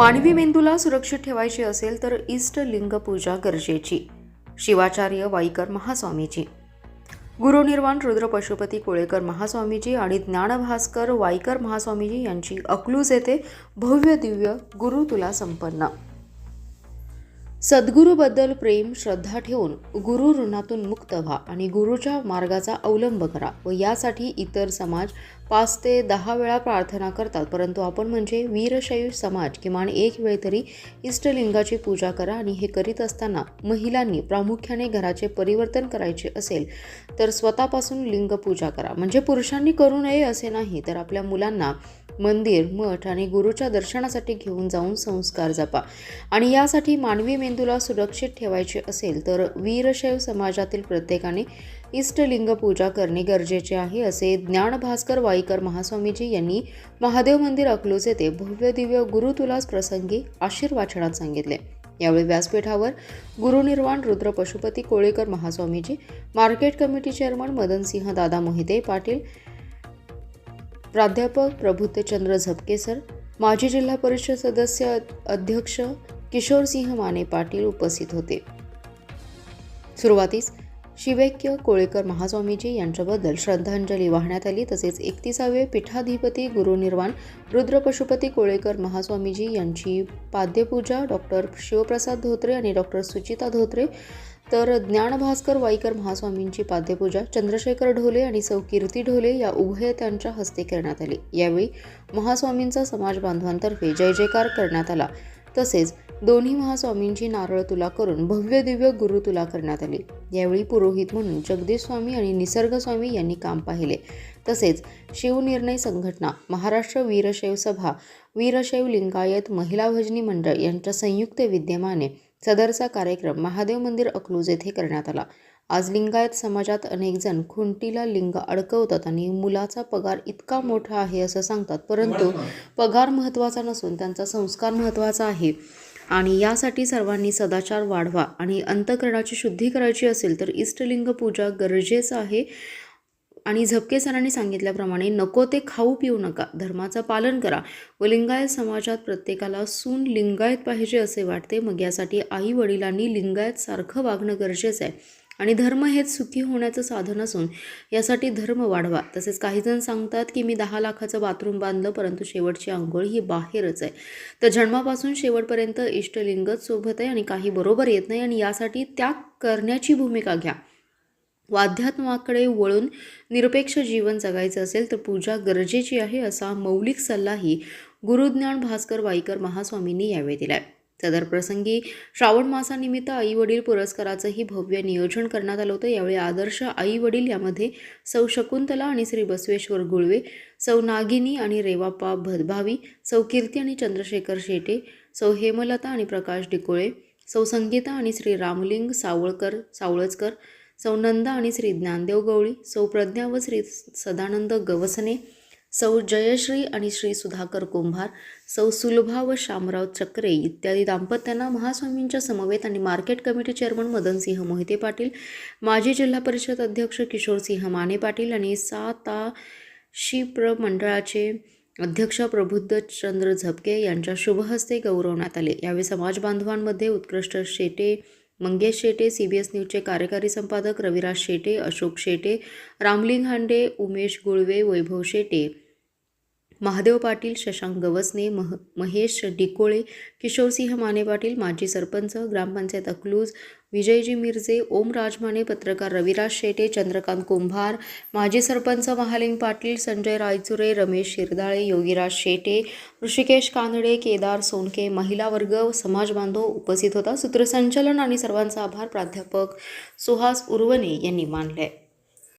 मानवी मेंदूला सुरक्षित ठेवायची असेल तर इष्ट लिंग पूजा गरजेची. शिवाचार्य वाईकर महास्वामीजी. गुरुनिर्वाण रुद्र पशुपती कोळेकर महास्वामीजी आणि ज्ञानभास्कर वाईकर महास्वामीजी यांची अकलूज येथे भव्य दिव्य गुरु तुला संपन्न. सद्गुरूबद्दल प्रेम श्रद्धा ठेवून गुरु ऋणातून मुक्त व्हा आणि गुरुच्या मार्गाचा अवलंब करा व यासाठी इतर समाज पाच ते दहा वेळा प्रार्थना करतात. परंतु आपण म्हणजे वीरशैव समाज किमान एक वेळ तरी इष्टलिंगाची पूजा करा आणि हे करीत असताना महिलांनी प्रामुख्याने घराचे परिवर्तन करायचे असेल तर स्वतःपासून लिंग पूजा करा. म्हणजे पुरुषांनी करू नये असे नाही तर आपल्या मुलांना मंदिर मठ आणि गुरुच्या दर्शनासाठी घेऊन जाऊन संस्कार जपा. आणि यासाठी मानवी मेंदूला सुरक्षित ठेवायचे असेल तर वीरशैव समाजातील प्रत्येकाने इष्टलिंग पूजा करणे गरजेचे आहे असे ज्ञानभास्कर वाईकर महास्वामीजी यांनी महादेव मंदिर अकलूज येथे भव्य दिव्य गुरुतुलास प्रसंगी आशीर्वाचनात सांगितले. यावेळी व्यासपीठावर Gurunirvan Rudra Pashupati Kolekar Mahaswamiji market committee chairman Madansinh Dada Mohite Patil प्राध्यापक प्रभुतेचंद्र झपके सर माजी जिल्हा परिषद सदस्य अध्यक्ष किशोरसिंह माने पाटील उपस्थित होते. सुरुवातीस शिवैक्य कोळेकर महास्वामीजी यांच्याबद्दल श्रद्धांजली वाहण्यात आली. तसेच एकतीसावे पीठाधिपती गुरुनिर्वाण रुद्र पशुपती कोळेकर महास्वामीजी यांची पाद्यपूजा डॉक्टर शिवप्रसाद धोत्रे आणि डॉक्टर सुचिता धोत्रे तर ज्ञानभास्कर वाईकर महास्वामींची पाद्यपूजा चंद्रशेखर ढोले आणि सौ कीर्ती ढोले या उभय त्यांच्या हस्ते करण्यात आली. यावेळी महास्वामींचा समाज बांधवांतर्फे जय जयकार करण्यात आला. तसेच दोन्ही महास्वामींची नारळ तुला करून भव्य दिव्य गुरु तुला करण्यात आली. यावेळी पुरोहित म्हणून जगदीश स्वामी आणि निसर्ग स्वामी यांनी काम पाहिले. तसेच शिवनिर्णय संघटना महाराष्ट्र वीरशैव सभा वीरशैव लिंगायत महिला भजनी मंडळ यांच्या संयुक्त विद्यमाने सदरचा कार्यक्रम महादेव मंदिर अकलूज येथे करण्यात आला. आज लिंगायत समाजात अनेक जण खुंटीला लिंग अडकवतात आणि मुलाचा पगार इतका मोठा आहे असं सांगतात परंतु पगार महत्त्वाचा नसून त्यांचा संस्कार महत्त्वाचा आहे. आणि यासाठी सर्वांनी सदाचार वाढवा आणि अंतकरणाची शुद्धी करायची असेल तर इष्टलिंग पूजा गरजेचं आहे. आणि झपके सरांनी सांगितल्याप्रमाणे नको ते खाऊ पिऊ नका. धर्माचं पालन करा. व लिंगायत समाजात प्रत्येकाला सून लिंगायत पाहिजे असे वाटते. मग यासाठी आई वडिलांनी लिंगायत सारखं वागणं गरजेचं आहे. आणि धर्म हेच सुखी होण्याचं साधन असून यासाठी धर्म वाढवा. तसेच काही जण सांगतात की मी दहा लाखाचं बाथरूम बांधलं परंतु शेवटची आंघोळ ही बाहेरच आहे. तर जन्मापासून शेवटपर्यंत इष्टलिंगच सोबत आहे आणि काही बरोबर येत नाही आणि यासाठी त्याग करण्याची भूमिका घ्या. वाध्यात्माकडे वळून निरपेक्ष जीवन जगायचं असेल तर पूजा गरजेची आहे असा मौलिक सल्लाही गुरुज्ञान भास्कर वाईकर महास्वामींनी यावेळी दिलाय. सदर प्रसंगी श्रावण मासानिमित्त आई वडील पुरस्काराचंही भव्य नियोजन करण्यात आलं होतं. यावेळी आदर्श आई वडील यामध्ये सौ शकुंतला आणि श्री बसवेश्वर गुळवे सौ नागिनी आणि रेवाप्पा भदभावी सौ कीर्ती आणि चंद्रशेखर शेटे सौ हेमलता आणि प्रकाश डिकोळे सौ संगीता आणि श्री रामलिंग सावळकर सावळचकर सौ नंदा आणि श्री ज्ञानदेव गवळी सौ प्रज्ञा व श्री सदानंद गवसने सौ जयश्री आणि श्री सुधाकर कुंभार सौ सुलभा व शामराव चक्रे इत्यादी दाम्पत्यांना महास्वामींच्या समवेत आणि market committee chairman Madansinh Mohite Patil माजी जिल्हा परिषद अध्यक्ष किशोरसिंह माने पाटील आणि साता शिप्र मंडळाचे अध्यक्ष प्रबुद्ध चंद्र झपके यांच्या शुभहस्ते गौरवण्यात आले. यावेळी समाज बांधवांमध्ये उत्कृष्ट Shete Mangesh Shete C B S न्यूजचे कार्यकारी संपादक रविराज शेटे अशोक शेटे रामलिंग हांडे उमेश गुळवे वैभव शेटे महादेव पाटील शशांक गवसने मह महेश डिकोळे किशोरसिंह माने पाटील माजी सरपंच ग्रामपंचायत अकलूज विजयजी मिरजे ओम राजमाने पत्रकार रविराज शेटे चंद्रकांत कुंभार माजी सरपंच महालिंग पाटील संजय रायचुरे रमेश शिरदाळे योगीराज शेटे ऋषिकेश कानडे केदार सोनके महिला वर्ग समाज बांधव उपस्थित होता. सूत्रसंचलन आणि सर्वांचा आभार प्राध्यापक सुहास उर्वने यांनी मानले.